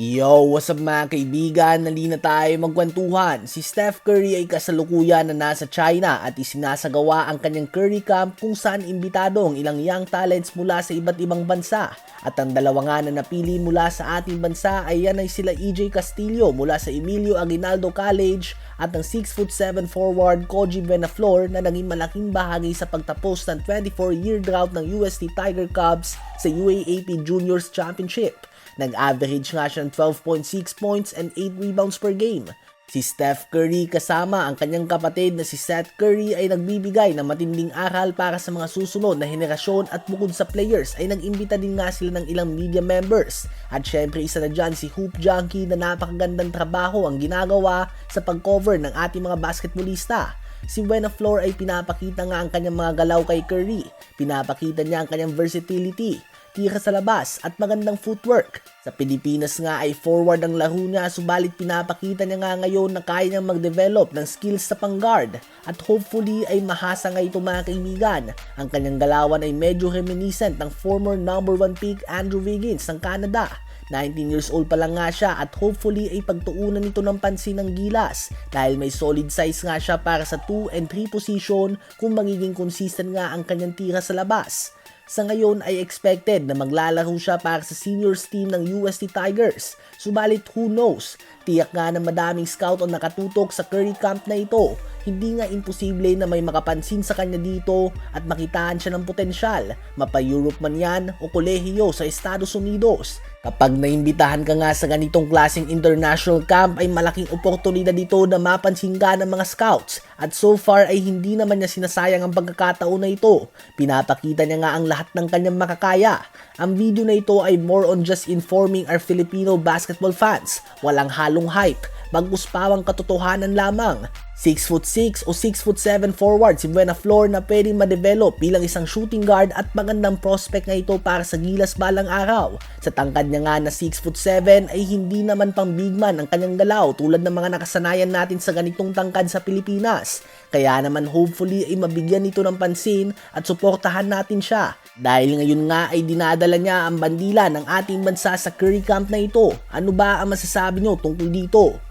Yo, what's up mga kaibigan? Nali na tayo magkwentuhan. Si Steph Curry ay kasalukuyan na nasa China at isinasagawa ang kanyang Curry Camp kung saan imbitado ang ilang young talents mula sa iba't ibang bansa. At ang dalawa nga na napili mula sa ating bansa ay yan ay sila EJ Castillo mula sa Emilio Aguinaldo College at ang 6'7 forward Koji Benaflor na naging malaking bahagi sa pagtapos ng 24-year drought ng UST Tiger Cubs sa UAAP Juniors Championship. Nag-average nga siya ng 12.6 points and 8 rebounds per game. Si Steph Curry kasama ang kanyang kapatid na si Seth Curry ay nagbibigay ng matinding aral para sa mga susunod na henerasyon at bukod sa players ay nag-imbita din nga sila ng ilang media members. At syempre isa na dyan si Hoop Junkie na napakagandang trabaho ang ginagawa sa pag-cover ng ating mga basketballista. Si Buena Flor ay pinapakita nga ang kanyang mga galaw kay Curry. Pinapakita niya ang kanyang versatility, tira sa labas at magandang footwork. Sa Pilipinas nga ay forward ang laro niya subalit pinapakita niya nga ngayon na kaya niyang mag-develop ng skills sa pang-guard at hopefully ay mahasa nga ito mga kaibigan. Ang kanyang galawan ay medyo reminiscent ng former number 1 pick Andrew Wiggins ng Canada. 19 years old pa lang nga siya at hopefully ay pagtuunan nito ng pansin ng gilas dahil may solid size nga siya para sa 2 and 3 position kung magiging consistent nga ang kanyang tira sa labas. Sa ngayon ay expected na maglalaro siya para sa seniors team ng UST Tigers. Subalit who knows, tiyak nga na madaming scout ang nakatutok sa Curry Camp na ito. Hindi nga imposible na may makapansin sa kanya dito at makitaan siya ng potensyal, mapa-Europe man yan o kolehiyo sa Estados Unidos. Kapag naimbitahan ka nga sa ganitong klaseng international camp ay malaking oportunidad dito na mapansin ka ng mga scouts at so far ay hindi naman niya sinasayang ang pagkakataon na ito. Pinapakita niya nga ang lahat ng kanyang makakaya. Ang video na ito ay more on just informing our Filipino basketball fans. Walang hype. Bagkus pawang katotohanan lamang. 6'6 o 6'7 forward si Buena Flor na pwedeng ma-develop bilang isang shooting guard at magandang prospect nga ito para sa gilas balang araw. Sa tangkad niya nga na 6'7 ay hindi naman pang big man ang kanyang galaw tulad ng mga nakasanayan natin sa ganitong tangkad sa Pilipinas. Kaya naman hopefully ay mabigyan ito ng pansin at suportahan natin siya. Dahil ngayon nga ay dinadala niya ang bandila ng ating bansa sa Curry Camp na ito. Ano ba ang masasabi nyo tungkol dito?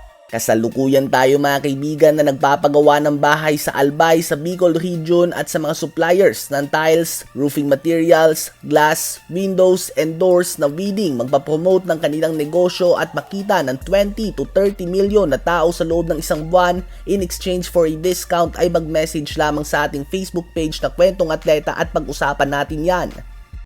Kasalukuyan tayo mga kaibigan na nagpapagawa ng bahay sa Albay sa Bicol Region at sa mga suppliers ng tiles, roofing materials, glass, windows, and doors na Weeding magpapromote ng kanilang negosyo at makita ng 20 to 30 million na tao sa loob ng isang buwan in exchange for a discount ay mag-message lamang sa ating Facebook page na Kwentong Atleta at pag-usapan natin yan.